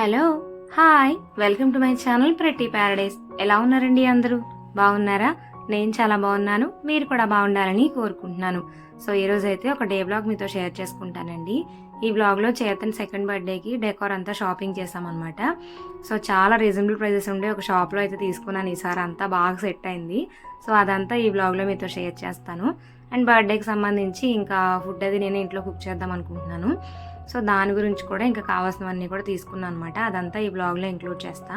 Hello hi. Welcome to my channel Prathi paradise. ఎలా ఉన్నారండి అందరూ? బాగున్నారా? నేను చాలా బాగున్నాను. మీరు కూడా బాగుండాలని కోరుకుంటున్నాను. సో ఈరోజు అయితే ఒక డే బ్లాగ్ మీతో షేర్ చేసుకుంటానండి. ఈ బ్లాగ్లో చేతన్ సెకండ్ బర్త్డేకి డెకోర్ అంతా షాపింగ్ చేసామన్నమాట సో చాలా రీజనబుల్ ప్రైజెస్ ఉండే ఒక షాప్లో అయితే తీసుకున్నాను. ఈసారి అంతా బాగా సెట్ అయింది. సో అదంతా ఈ బ్లాగ్లో మీతో షేర్ చేస్తాను. అండ్ బర్త్డేకి సంబంధించి ఇంకా ఫుడ్ అది నేను ఇంట్లో కుక్ చేద్దాం అనుకుంటున్నాను. సో దాని గురించి కూడా ఇంకా కావాల్సినవన్నీ కూడా తీసుకున్నాను అనమాట అదంతా ఈ బ్లాగ్లో ఇంక్లూడ్ చేస్తా.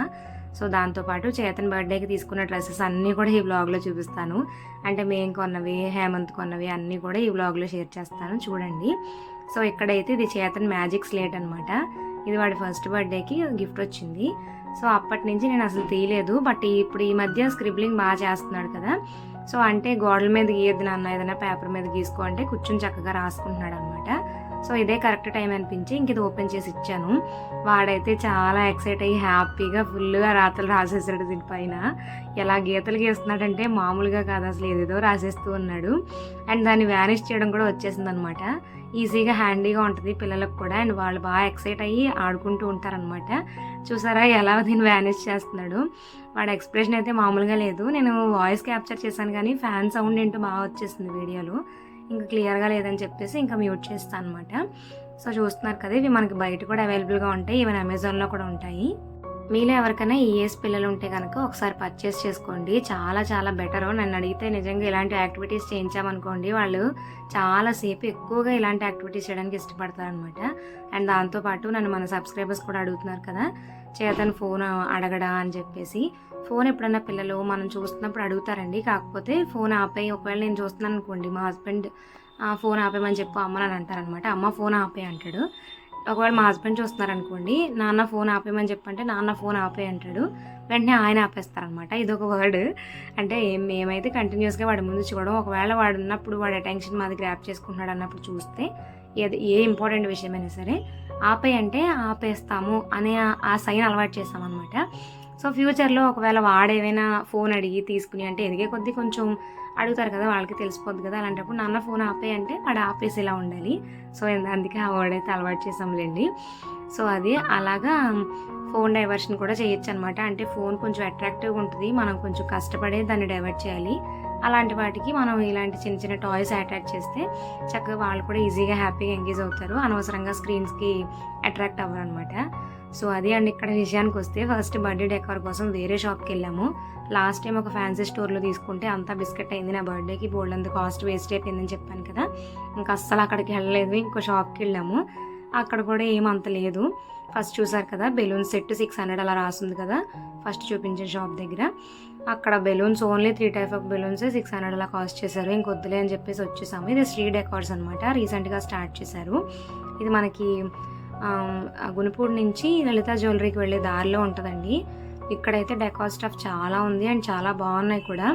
సో దాంతోపాటు చేతన్ బర్త్డేకి తీసుకున్న డ్రెస్సెస్ అన్నీ కూడా ఈ బ్లాగ్లో చూపిస్తాను. అంటే మేము కొన్నవి హేమంత్ కొన్నవి అన్నీ కూడా ఈ బ్లాగ్లో షేర్ చేస్తాను. చూడండి. సో ఇక్కడైతే ఇది చేతన్ మ్యాజిక్ స్లేట్ అనమాట ఇది వాడి ఫస్ట్ బర్త్డేకి గిఫ్ట్ వచ్చింది. సో అప్పటి నుంచి నేను అసలు తీయలేదు. బట్ ఇప్పుడు ఈ మధ్య స్క్రిబ్లింగ్ బాగా చేస్తున్నాడు కదా. సో అంటే గోడల మీద గీయద్దు నాన్న ఏదైనా పేపర్ మీద గీసుకో అంటే కూర్చొని చక్కగా రాసుకుంటున్నాడు అనమాట సో ఇదే కరెక్ట్ టైం అనిపించి ఇంక ఇది ఓపెన్ చేసి ఇచ్చాను. వాడైతే చాలా ఎక్సైట్ అయ్యి హ్యాపీగా ఫుల్గా రాతలు రాసేసాడు దీనిపైన ఎలా గీతలు గీస్తున్నాడంటే మామూలుగా కాదు అసలు ఏదేదో రాసేస్తూ ఉన్నాడు. అండ్ దాన్ని వ్యానిష్ చేయడం కూడా వచ్చేసింది అనమాట ఈజీగా హ్యాండీగా ఉంటుంది పిల్లలకు కూడా. అండ్ వాళ్ళు బాగా ఎక్సైట్ అయ్యి ఆడుకుంటూ ఉంటారనమాట. చూసారా ఎలా దీన్ని వ్యానేజ్ చేస్తున్నాడు? వాడి ఎక్స్ప్రెషన్ అయితే మామూలుగా లేదు. నేను వాయిస్ క్యాప్చర్ చేశాను కానీ ఫ్యాన్ సౌండ్ ఏంటో బాగా వచ్చేసింది వీడియోలో. ఇంకా క్లియర్గా లేదని చెప్పేసి ఇంకా మ్యూట్ చేస్తాను అనమాట సో చూస్తున్నారు కదా ఇవి మనకి బయట కూడా అవైలబుల్గా ఉంటాయి. ఈవెన్ అమెజాన్లో కూడా ఉంటాయి. మీలో ఎవరికైనా ఈఎస్ పిల్లలు ఉంటే కనుక ఒకసారి పర్చేస్ చేసుకోండి. చాలా చాలా బెటర్. నన్ను అడిగితే నిజంగా ఇలాంటి యాక్టివిటీస్ చేయించామనుకోండి వాళ్ళు చాలాసేపు ఎక్కువగా ఇలాంటి యాక్టివిటీస్ చేయడానికి ఇష్టపడతారనమాట అండ్ దాంతోపాటు నన్ను మన సబ్స్క్రైబర్స్ కూడా అడుగుతున్నారు కదా చేతను ఫోన్ అడగడా అని చెప్పేసి ఫోన్ ఎప్పుడన్నా పిల్లలు మనం చూస్తున్నప్పుడు అడుగుతారండి. కాకపోతే ఫోన్ ఆపే ఒకవేళ నేను చూస్తున్నాను అనుకోండి మా హస్బెండ్ ఫోన్ ఆపేయమని చెప్పు అమ్మ అని అంటారనమాట. అమ్మ ఫోన్ ఆపే అంటాడు. ఒకవేళ మా హస్బెండ్ చూస్తున్నారు అనుకోండి నాన్న ఫోన్ ఆపేయమని చెప్పంటే నాన్న ఫోన్ ఆపే అంటాడు. వెంటనే ఆయన ఆపేస్తారనమాట. ఇది ఒక వర్డ్. అంటే ఏం మేమైతే కంటిన్యూస్గా వాడి ముందు చూడడం ఒకవేళ వాడు ఉన్నప్పుడు వాడి అటెన్షన్ మాది గ్రాప్ చేసుకుంటున్నాడు అన్నప్పుడు చూస్తే ఏది ఏ ఇంపార్టెంట్ విషయమైనా సరే ఆపే అంటే ఆపేస్తాము అనే ఆ సైన్ అలవాటు చేస్తామన్నమాట. సో ఫ్యూచర్లో ఒకవేళ వాడేమైనా ఫోన్ అడిగి తీసుకుని అంటే ఎదిగే కొద్దీ కొంచెం అడుగుతారు కదా వాళ్ళకి తెలిసిపోద్ది కదా అలాంటప్పుడు నాన్న ఫోన్ ఆపే అంటే వాడు ఆపేసేలా ఉండాలి. సో అందుకే ఆ వర్డ్ అయితే అలవాటు చేసాంలేండి సో అది అలాగా ఫోన్ డైవర్షన్ కూడా చేయొచ్చు అనమాట అంటే ఫోన్ కొంచెం అట్రాక్టివ్గా ఉంటుంది మనం కొంచెం కష్టపడే దాన్ని డైవర్ట్ చేయాలి. అలాంటి వాటికి మనం ఇలాంటి చిన్న చిన్న టాయ్స్ అటాచ్ చేస్తే చక్కగా వాళ్ళు కూడా ఈజీగా హ్యాపీగా ఎంగేజ్ అవుతారు. అనవసరంగా స్క్రీన్స్కి అట్రాక్ట్ అవ్వరు అనమాట సో అది అండ్ ఇక్కడ విషయానికి వస్తే ఫస్ట్ బర్త్డే డెకార్ కోసం వేరే షాప్కి వెళ్ళాము. లాస్ట్ టైం ఒక ఫ్యాన్సీ స్టోర్లో తీసుకుంటే అంతా బిస్కెట్ అయింది నా బర్త్డేకి బోల్డ్ అంత కాస్ట్ వేస్ట్ అయిపోయిందని చెప్పాను కదా. ఇంకా అస్సలు అక్కడికి వెళ్ళలేదు ఇంకో షాప్కి వెళ్ళాము. అక్కడ కూడా ఏమంత లేదు. ఫస్ట్ చూసారు కదా బెలూన్ సెట్ సిక్స్ హండ్రెడ్ అలా రాస్తుంది కదా ఫస్ట్ చూపించిన షాప్ దగ్గర. అక్కడ balloons only three type of balloons six hundred అలా కాస్ట్ చేశారు. ఇంకొద్దులే అని చెప్పేసి వచ్చేసాము. ఇది శ్రీ డెకార్స్ అనమాట రీసెంట్గా స్టార్ట్ చేశారు. ఇది మనకి గునుపూడి నుంచి లలిత జ్యువెలరీకి వెళ్ళే దారిలో ఉంటుందండి. ఇక్కడైతే డెకార్ స్టఫ్ చాలా ఉంది అండ్ చాలా బాగున్నాయి కూడా.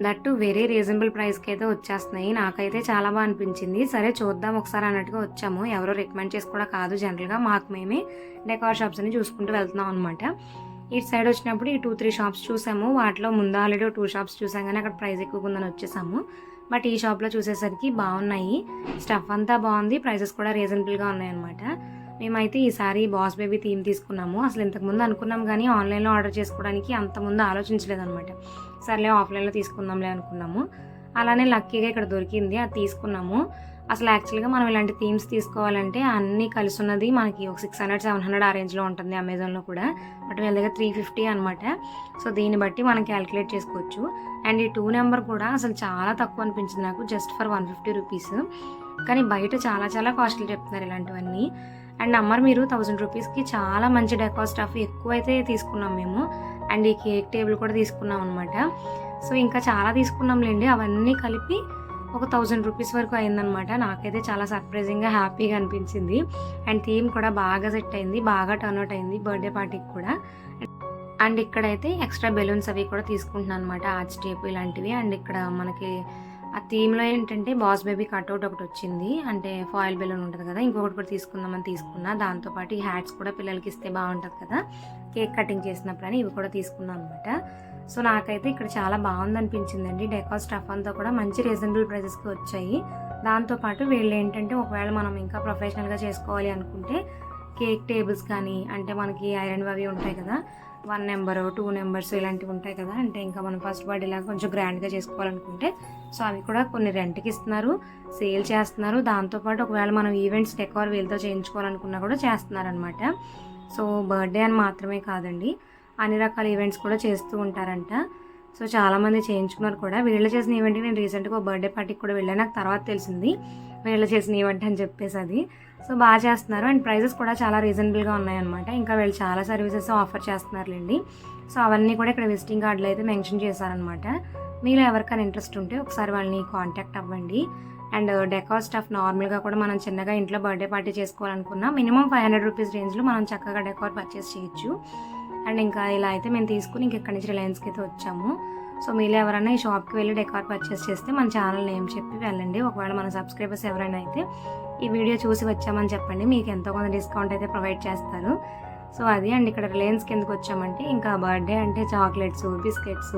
దట్టు వెరీ రీజనబుల్ ప్రైస్కి అయితే వచ్చేస్తున్నాయి. నాకైతే చాలా బాగా అనిపించింది. సరే చూద్దాం ఒకసారి అన్నట్టుగా వచ్చాము. ఎవరో రికమెండ్ చేసి కూడా కాదు జనరల్గా. మాకు మేమే డెకార్ షాప్స్ని చూసుకుంటూ వెళ్తున్నాం అనమాట ఇటు సైడ్ వచ్చినప్పుడు ఈ టూ త్రీ షాప్స్ చూసాము. వాటిలో ముందు ఆల్రెడీ టూ షాప్స్ చూసాం కానీ అక్కడ ప్రైస్ ఎక్కువ ఉందని వచ్చేసాము. బట్ ఈ షాప్లో చూసేసరికి బాగున్నాయి. స్టఫ్ అంతా బాగుంది. ప్రైసెస్ కూడా రీజనబుల్గా ఉన్నాయన్నమాట. మేమైతే ఈసారి బాస్ బేబీ థీమ్ తీసుకున్నాము. అసలు ఇంతకుముందు అనుకున్నాం కానీ ఆన్లైన్లో ఆర్డర్ చేసుకోవడానికి అంత ముందు ఆలోచించలేదు అనమాట సర్లే ఆఫ్లైన్లో తీసుకుందాంలే అనుకున్నాము. అలానే లక్కీగా ఇక్కడ దొరికింది అది తీసుకున్నాము. అసలు యాక్చువల్గా మనం ఇలాంటి థీమ్స్ తీసుకోవాలంటే అన్నీ కలిసి ఉన్నది మనకి ఒక సిక్స్ హండ్రెడ్ సెవెన్ హండ్రెడ్ ఆ రేంజ్లో ఉంటుంది అమెజాన్లో కూడా. బట్ వీళ్ళ దగ్గర త్రీ ఫిఫ్టీ అనమాట సో దీన్ని బట్టి మనం క్యాలిక్యులేట్ చేసుకోవచ్చు. అండ్ ఈ టూ నెంబర్ కూడా అసలు చాలా తక్కువ అనిపించింది నాకు just for one fifty rupees కానీ బయట చాలా చాలా కాస్ట్లీ చెప్తున్నారు ఇలాంటివన్నీ. అండ్ అమ్మర్ మీరు థౌజండ్ రూపీస్కి చాలా మంచి డెకార్ స్టఫ్ ఎక్కువైతే తీసుకున్నాం మేము. అండ్ ఈ కేక్ టేబుల్ కూడా తీసుకున్నాం అనమాట సో ఇంకా చాలా తీసుకున్నాంలేండి. అవన్నీ కలిపి ఒక థౌజండ్ రూపీస్ వరకు అయిందనమాట నాకైతే చాలా సర్ప్రైజింగ్గా హ్యాపీగా అనిపించింది. అండ్ థీమ్ కూడా బాగా సెట్ అయింది. బాగా టర్న్అవుట్ అయింది బర్త్డే పార్టీకి కూడా. అండ్ ఇక్కడైతే ఎక్స్ట్రా బెలూన్స్ అవి కూడా తీసుకుంటున్నాను అనమాట ఆర్చ్ టేపు ఇలాంటివి. అండ్ ఇక్కడ మనకి ఆ థీమ్లో ఏంటంటే బాస్ బేబీ కట్అవుట్ ఒకటి వచ్చింది. అంటే ఫాయిల్ బెలూన్ ఉంటుంది కదా ఇంకొకటి కూడా తీసుకుందామని తీసుకున్నా. దాంతోపాటు ఈ హ్యాట్స్ కూడా పిల్లలకి ఇస్తే బాగుంటుంది కదా. కేక్ కటింగ్ చేసినప్పుడు అని ఇవి కూడా తీసుకున్నాను అనమాట సో నాకైతే ఇక్కడ చాలా బాగుంది అనిపించిందండి డెకార్ స్టఫ్ అంతా కూడా మంచి రీజనబుల్ ప్రైజెస్కి వచ్చాయి. దాంతోపాటు వీళ్ళు ఏంటంటే ఒకవేళ మనం ఇంకా ప్రొఫెషనల్గా చేసుకోవాలి అనుకుంటే కేక్ టేబుల్స్ కానీ అంటే మనకి ఐరన్ అవి ఉంటాయి కదా వన్ నెంబర్ టూ నెంబర్స్ ఇలాంటివి ఉంటాయి కదా. అంటే ఇంకా మనం ఫస్ట్ బర్త్డే లాగా కొంచెం గ్రాండ్గా చేసుకోవాలనుకుంటే సో అవి కూడా కొన్ని రెంట్కి ఇస్తున్నారు సేల్ చేస్తున్నారు. దాంతోపాటు ఒకవేళ మనం ఈవెంట్స్ డెకార్ వీళ్ళతో చేయించుకోవాలనుకున్నా కూడా చేస్తున్నారనమాట సో బర్త్డే అని మాత్రమే కాదండి అన్ని రకాల ఈవెంట్స్ కూడా చేస్తూ ఉంటారంట. సో చాలామంది చేయించుకున్నారు కూడా. వీళ్ళు చేసిన ఈవెంట్కి నేను రీసెంట్గా ఒక బర్త్డే పార్టీకి కూడా వెళ్ళాను. నాకు తర్వాత తెలిసింది. వీళ్ళు చేసిన ఈవెంట్ అని చెప్పేసి అది. సో బాగా చేస్తున్నారు. అండ్ ప్రైజెస్ కూడా చాలా రీజనబుల్గా ఉన్నాయన్నమాట. ఇంకా వీళ్ళు చాలా సర్వీసెస్ ఆఫర్ చేస్తున్నారులేండి. సో అవన్నీ కూడా ఇక్కడ విజిటింగ్ కార్డులో అయితే మెన్షన్ చేశారనమాట మీలో ఎవరికైనా ఇంట్రెస్ట్ ఉంటే ఒకసారి వాళ్ళని కాంటాక్ట్ అవ్వండి. అండ్ డెకార్ స్టఫ్ నార్మల్గా కూడా మనం చిన్నగా ఇంట్లో బర్త్డే పార్టీ చేసుకోవాలనుకున్నా మినిమం ఫైవ్ హండ్రెడ్ రూపీస్ రేంజ్లో మనం చక్కగా డెకార్ పర్చేస్ చేయొచ్చు. అండ్ ఇంకా ఇలా అయితే మేము తీసుకుని ఇంక ఇక్కడి నుంచి రిలయన్స్కి అయితే వచ్చాము. సో మీరు ఎవరైనా ఈ షాప్కి వెళ్ళి డెకార్ పర్చేస్ చేస్తే మన ఛానల్ నేమ్ చెప్పి వెళ్ళండి. ఒకవేళ మన సబ్స్క్రైబర్స్ ఎవరైనా అయితే ఈ వీడియో చూసి వచ్చామని చెప్పండి. మీకు ఎంతో కొంత డిస్కౌంట్ అయితే ప్రొవైడ్ చేస్తారు. సో అది అండ్ ఇక్కడ రిలయన్స్ కిందకి వచ్చామంటే ఇంకా బర్త్డే అంటే చాక్లెట్స్ బిస్కెట్స్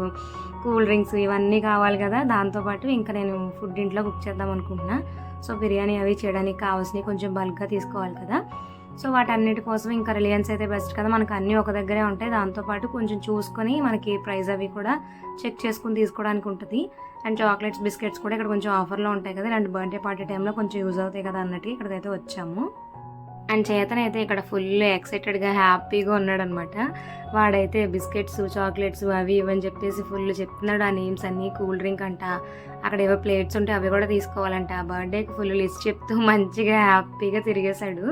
కూల్ డ్రింక్స్ ఇవన్నీ కావాలి కదా. దాంతోపాటు ఇంకా నేను ఫుడ్ ఇంట్లో కుక్ చేద్దాం అనుకుంటున్నా. సో బిర్యానీ అవి చేయడానికి కావాల్సినవి కొంచెం బల్క్గా తీసుకోవాలి కదా. సో వాటన్నిటి కోసం ఇంకా రిలయన్స్ అయితే బెస్ట్ కదా. మనకు అన్నీ ఒక దగ్గరే ఉంటాయి. దాంతోపాటు కొంచెం చూసుకొని మనకి ప్రైస్ అవి కూడా చెక్ చేసుకుని తీసుకోవడానికి ఉంటుంది. అండ్ చాక్లెట్స్ బిస్కెట్స్ కూడా ఇక్కడ కొంచెం ఆఫర్లో ఉంటాయి కదా. ఇలాంటి బర్త్డే పార్టీ టైంలో కొంచెం యూజ్ అవుతాయి కదా అన్నట్టు ఇక్కడికైతే వచ్చాము. అండ్ చేతనైతే ఇక్కడ ఫుల్ ఎక్సైటెడ్గా హ్యాపీగా ఉన్నాడనమాట వాడైతే బిస్కెట్స్ చాక్లెట్స్ అవి ఇవని చెప్పేసి ఫుల్ చెప్తున్నాడు. ఆ నేమ్స్ అన్నీ కూల్ డ్రింక్ అంట. అక్కడ ఏవో ప్లేట్స్ ఉంటే అవి కూడా తీసుకోవాలంట. బర్త్డేకి ఫుల్ లిస్ట్ చెప్తూ మంచిగా హ్యాపీగా తిరిగేశాడు.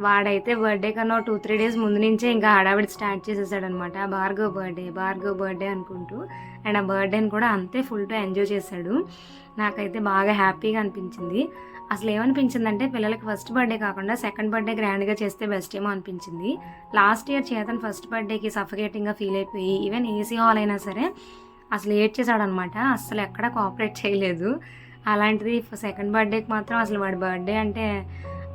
వాడైతే బర్త్డే కన్నా టూ త్రీ డేస్ ముందు నుంచే ఇంకా హడావిడి స్టార్ట్ చేసేసాడు అనమాట భార్గవ్ బర్త్డే భార్గవ్ బర్త్డే అనుకుంటూ. అండ్ ఆ బర్త్డేని కూడా అంతే ఫుల్ టూ ఎంజాయ్ చేశాడు. నాకైతే బాగా హ్యాపీగా అనిపించింది. అసలు ఏమనిపించిందంటే పిల్లలకి ఫస్ట్ బర్త్డే కాకుండా సెకండ్ బర్త్డే గ్రాండ్గా చేస్తే బెస్ట్ ఏమో అనిపించింది. లాస్ట్ ఇయర్ చేతన్ ఫస్ట్ బర్త్డేకి సఫకేటింగ్గా ఫీల్ అయిపోయి ఈవెన్ ఏసీ హాల్ అయినా సరే అసలు ఏడ్చేసాడనమాట అసలు ఎక్కడ కోఆపరేట్ చేయలేదు. అలాంటిది సెకండ్ బర్త్డేకి మాత్రం అసలు వాడి బర్త్డే అంటే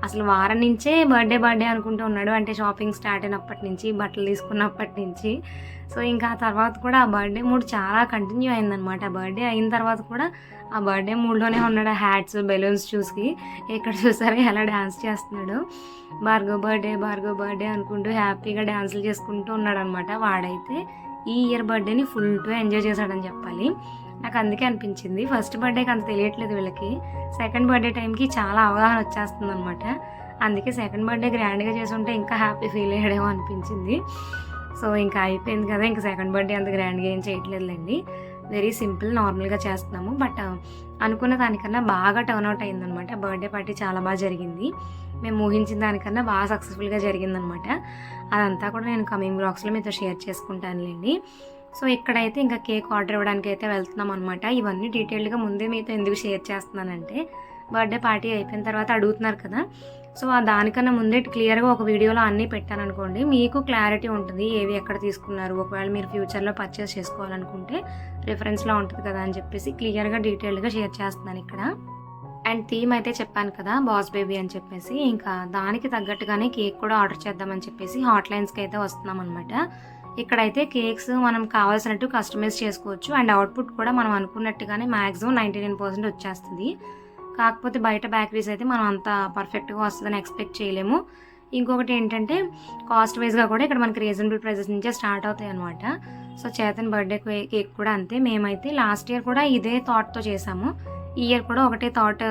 అసలు వారం నుంచే బర్త్డే బర్త్డే అనుకుంటూ ఉన్నాడు. అంటే షాపింగ్ స్టార్ట్ అయినప్పటి నుంచి బట్టలు తీసుకున్నప్పటి నుంచి. సో ఇంకా ఆ తర్వాత కూడా ఆ బర్త్డే మూడ్ చాలా కంటిన్యూ అయిందనమాట బర్త్డే అయిన తర్వాత కూడా ఆ బర్త్డే మూడ్లోనే ఉన్నాడు హ్యాట్స్ బెలూన్స్ చూసి. ఎక్కడ చూసారో ఎలా డ్యాన్స్ చేస్తున్నాడు. బార్గో బర్త్డే భార్గవ్ బర్త్డే అనుకుంటూ హ్యాపీగా డ్యాన్సులు చేసుకుంటూ ఉన్నాడు అనమాట వాడైతే ఈ ఇయర్ బర్త్డేని ఫుల్ టు ఎంజాయ్ చేశాడని చెప్పాలి. నాకు అందుకే అనిపించింది. ఫస్ట్ బర్త్డేకి అంత తెలియట్లేదు వీళ్ళకి. సెకండ్ బర్త్డే టైంకి చాలా అవగాహన వచ్చేస్తుంది అనమాట అందుకే సెకండ్ బర్త్డే గ్రాండ్గా చేసి ఉంటే ఇంకా హ్యాపీ ఫీల్ అయ్యాడేమో అనిపించింది. సో ఇంకా అయిపోయింది కదా ఇంకా సెకండ్ బర్త్డే అంత గ్రాండ్గా ఏం చేయట్లేదులేండి. వెరీ సింపుల్ నార్మల్గా చేస్తున్నాము. బట్ uh, అనుకున్న దానికన్నా బాగా టర్న్అవుట్ అయిందనమాట బర్త్డే పార్టీ చాలా బాగా జరిగింది. మేము ఊహించిన దానికన్నా బాగా సక్సెస్ఫుల్గా జరిగిందనమాట అదంతా కూడా నేను కమింగ్ బ్లాగ్స్లో మీతో షేర్ చేసుకుంటానులేండి. సో ఇక్కడైతే ఇంకా కేక్ ఆర్డర్ ఇవ్వడానికి అయితే వెళ్తున్నాం అనమాట ఇవన్నీ డీటెయిల్డ్గా ముందే మీతో ఎందుకు షేర్ చేస్తున్నానంటే బర్త్డే పార్టీ అయిపోయిన తర్వాత అడుగుతున్నారు కదా. సో ఆ దానికన్నా ముందే క్లియర్గా ఒక వీడియోలో అన్నీ పెట్టాను అనుకోండి మీకు క్లారిటీ ఉంటుంది ఏవి ఎక్కడ తీసుకున్నారు ఒకవేళ మీరు ఫ్యూచర్లో పర్చేస్ చేసుకోవాలనుకుంటే రిఫరెన్స్లో ఉంటుంది కదా అని చెప్పేసి క్లియర్గా డీటెయిల్డ్గా షేర్ చేస్తున్నాను ఇక్కడ. అండ్ థీమ్ అయితే చెప్పాను కదా బాస్ బేబీ అని చెప్పేసి. ఇంకా దానికి తగ్గట్టుగానే కేక్ కూడా ఆర్డర్ చేద్దామని చెప్పేసి హాట్ లైన్స్కి అయితే వస్తున్నాం అనమాట ఇక్కడైతే కేక్స్ మనం కావాల్సినట్టు కస్టమైజ్ చేసుకోవచ్చు. అండ్ అవుట్పుట్ కూడా మనం అనుకున్నట్టుగానే మ్యాక్సిమం నైంటీ నైన్ పర్సెంట్ వచ్చేస్తుంది. కాకపోతే బయట బేకరీస్ అయితే మనం అంత పర్ఫెక్ట్గా వస్తుందని ఎక్స్పెక్ట్ చేయలేము. ఇంకొకటి ఏంటంటే కాస్ట్ వైజ్గా కూడా ఇక్కడ మనకి రీజనబుల్ ప్రైజెస్ నుంచే స్టార్ట్ అవుతాయి అనమాట సో చేతన్ బర్త్డే కేక్ కూడా అంతే. మేమైతే లాస్ట్ ఇయర్ కూడా ఇదే థాట్తో చేసాము. ఈ ఇయర్ కూడా ఒకటే థాట్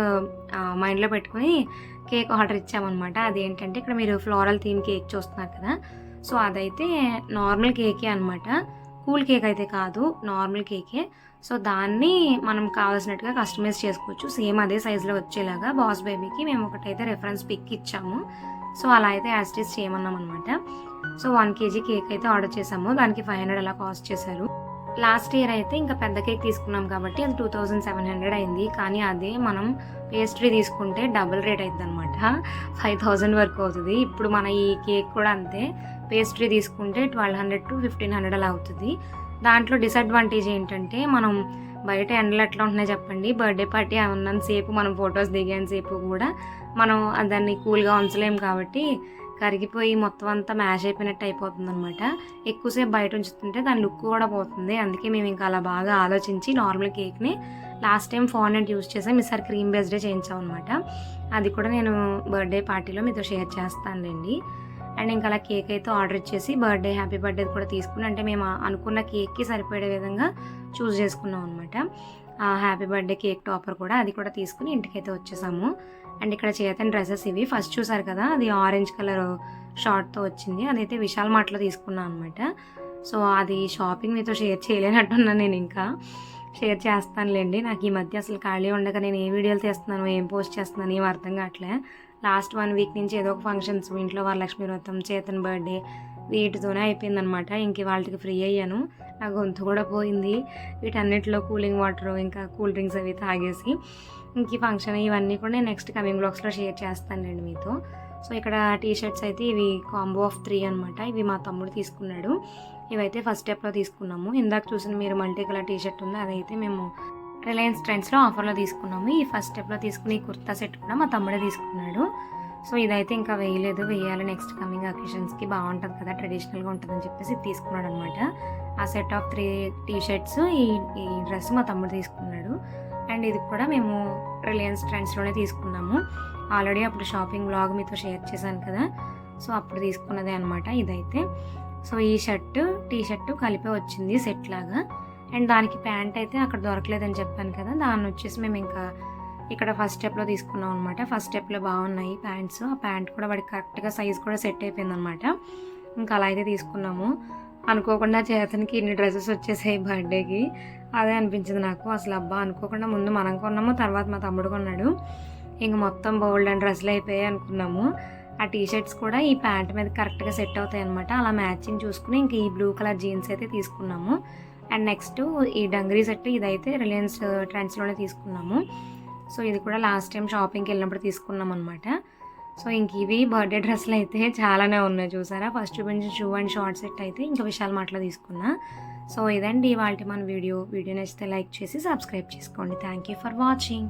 మైండ్లో పెట్టుకుని కేక్ ఆర్డర్ ఇచ్చామన్నమాట. అదేంటంటే ఇక్కడ మీరు ఫ్లోరల్ థీమ్ కేక్ చూస్తున్నారు కదా. సో అదైతే నార్మల్ కేకే అనమాట కూల్ కేక్ అయితే కాదు నార్మల్ కేకే. సో దాన్ని మనం కావాల్సినట్టుగా కస్టమైజ్ చేసుకోవచ్చు. సేమ్ అదే సైజులో వచ్చేలాగా బాస్ బేబీకి మేము ఒకటైతే రెఫరెన్స్ పిక్ ఇచ్చాము. సో అలా అయితే యాస్టీస్ చేయమన్నాం అనమాట సో వన్ కేజీ కేక్ అయితే ఆర్డర్ చేసాము దానికి ఫైవ్ హండ్రెడ్ అలా కాస్ట్ చేశారు. లాస్ట్ ఇయర్ అయితే ఇంకా పెద్ద కేక్ తీసుకున్నాం కాబట్టి అది టూ థౌజండ్ సెవెన్ హండ్రెడ్ అయింది. కానీ అదే మనం పేస్ట్రీ తీసుకుంటే డబుల్ రేట్ అవుతుంది అనమాట ఫైవ్ థౌజండ్ వరకు అవుతుంది. ఇప్పుడు మన ఈ కేక్ కూడా అంతే. పేస్ట్రీ తీసుకుంటే twelve hundred to fifteen hundred అలా అవుతుంది. దాంట్లో డిసడ్వాంటేజ్ ఏంటంటే మనం బయట ఎండలు ఎట్లా ఉంటున్నాయి చెప్పండి. బర్త్డే పార్టీ ఉన్నంతసేపు మనం ఫొటోస్ దిగేంతసేపు కూడా మనం దాన్ని కూల్గా ఉంచలేము కాబట్టి కరిగిపోయి మొత్తం అంతా మ్యాష్ అయిపోయినట్టు అయిపోతుంది అనమాట ఎక్కువసేపు బయట ఉంచుతుంటే దాని లుక్ కూడా పోతుంది. అందుకే మేము ఇంకా అలా బాగా ఆలోచించి నార్మల్ కేక్ని లాస్ట్ టైం ఫాండెంట్ యూస్ చేసాం. ఈసారి క్రీమ్ బేస్డే చేయించాం అనమాట అది కూడా నేను బర్త్డే పార్టీలో మీతో షేర్ చేస్తానులేండి. అండ్ ఇంకా అలా కేక్ అయితే ఆర్డర్ ఇచ్చేసి బర్త్డే హ్యాపీ బర్త్డే కూడా తీసుకుని అంటే మేము అనుకున్న కేక్కి సరిపడే విధంగా చూస్ చేసుకున్నాం అనమాట ఆ హ్యాపీ బర్త్డే కేక్ టాపర్ కూడా అది కూడా తీసుకుని ఇంటికైతే వచ్చేసాము. అండ్ ఇక్కడ చేతన్ డ్రెస్సెస్ ఇవి. ఫస్ట్ చూసారు కదా అది ఆరెంజ్ కలర్ షార్ట్తో వచ్చింది. అదైతే విశాల్ మార్ట్లో తీసుకున్నాను అనమాట సో అది షాపింగ్ మీతో షేర్ చేయలేనట్టున్నాను నేను ఇంకా. షేర్ చేస్తానులేండి. నాకు ఈ మధ్య అసలు ఖాళీ ఉండగా నేను ఏ వీడియోలు తీస్తున్నాను ఏం పోస్ట్ చేస్తున్నాను ఏం అర్థం కావట్లే. లాస్ట్ వన్ వీక్ నుంచి ఏదో ఒక ఫంక్షన్స్ ఇంట్లో వరలక్ష్మి వ్రతం చేతన్ బర్త్డే వీటితోనే అయిపోయిందనమాట ఇంక వాళ్ళకి ఫ్రీ అయ్యాను. నా గొంతు కూడా పోయింది. వీటన్నిటిలో కూలింగ్ వాటర్ ఇంకా కూల్ డ్రింక్స్ అవి తాగేసి ఇంక ఈ ఫంక్షన్ ఇవన్నీ కూడా నేను నెక్స్ట్ కమింగ్ బ్లాగ్స్లో షేర్ చేస్తానండి మీతో. సో ఇక్కడ టీ షర్ట్స్ అయితే ఇవి కాంబో ఆఫ్ త్రీ అనమాట ఇవి మా తమ్ముడు తీసుకున్నాడు. ఇవైతే ఫస్ట్ స్టెప్లో తీసుకున్నాము. ఇందాక చూసిన మీరు మల్టీ కలర్ టీ షర్ట్ ఉంది అదైతే మేము రిలయన్స్ ట్రెండ్స్లో ఆఫర్లో తీసుకున్నాము. ఈ ఫస్ట్ స్టెప్లో తీసుకుని ఈ కుర్తా సెట్ కూడా మా తమ్ముడే తీసుకున్నాడు. సో ఇదైతే ఇంకా వేయలేదు. వేయాలి నెక్స్ట్ కమింగ్ అకేషన్స్కి బాగుంటుంది కదా ట్రెడిషనల్గా ఉంటుందని చెప్పేసి ఇది తీసుకున్నాడు అనమాట ఆ set of three T shirts ఈ ఈ డ్రెస్ మా తమ్ముడు తీసుకున్నాడు. అండ్ ఇది కూడా మేము రిలయన్స్ ట్రెండ్స్లోనే తీసుకున్నాము. ఆల్రెడీ అప్పుడు షాపింగ్ బ్లాగ్ మీతో షేర్ చేశాను కదా. సో అప్పుడు తీసుకున్నదే అనమాట ఇదైతే. సో ఈ షర్టు టీ షర్టు కలిపి వచ్చింది సెట్ లాగా. అండ్ దానికి ప్యాంట్ అయితే అక్కడ దొరకలేదని చెప్పాను కదా దాన్ని వచ్చేసి మేము ఇంకా ఇక్కడ ఫస్ట్ స్టెప్లో తీసుకున్నాం అనమాట ఫస్ట్ స్టెప్లో బాగున్నాయి ప్యాంట్స్. ఆ ప్యాంట్ కూడా వాడికి కరెక్ట్గా సైజ్ కూడా సెట్ అయిపోయింది అనమాట ఇంకా అలా అయితే తీసుకున్నాము. అనుకోకుండా చేతనికి ఇన్ని డ్రెస్సెస్ వచ్చేసాయి బర్త్డేకి అదే అనిపించింది నాకు. అసలు అబ్బా అనుకోకుండా ముందు మనం కొన్నాము తర్వాత మా తమ్ముడు కొన్నాడు. ఇంక మొత్తం బోల్డ్ అండ్ డ్రెస్సులు అయిపోయాయి అనుకున్నాము. ఆ టీ షర్ట్స్ కూడా ఈ ప్యాంట్ మీద కరెక్ట్గా సెట్ అవుతాయి అనమాట అలా మ్యాచింగ్ చూసుకుని ఇంక ఈ బ్లూ కలర్ జీన్స్ అయితే తీసుకున్నాము. అండ్ నెక్స్ట్ ఈ డంగరీ సెట్ ఇదైతే రిలయన్స్ uh, ట్రెండ్స్లోనే తీసుకున్నాము. సో ఇది కూడా లాస్ట్ టైం షాపింగ్కి వెళ్ళినప్పుడు తీసుకున్నాం అనమాట సో ఇంక ఇవి బర్త్డే డ్రెస్సులు అయితే చాలానే ఉన్నాయి చూసారా? ఫస్ట్ చూపించిన షూ అండ్ షార్ట్ సెట్ అయితే ఇంకా విశాల్ మాటలో తీసుకున్నా. సో ఇదండి ఇవాళ మన వీడియో. వీడియో నచ్చితే లైక్ చేసి సబ్స్క్రైబ్ చేసుకోండి. Thank you for watching.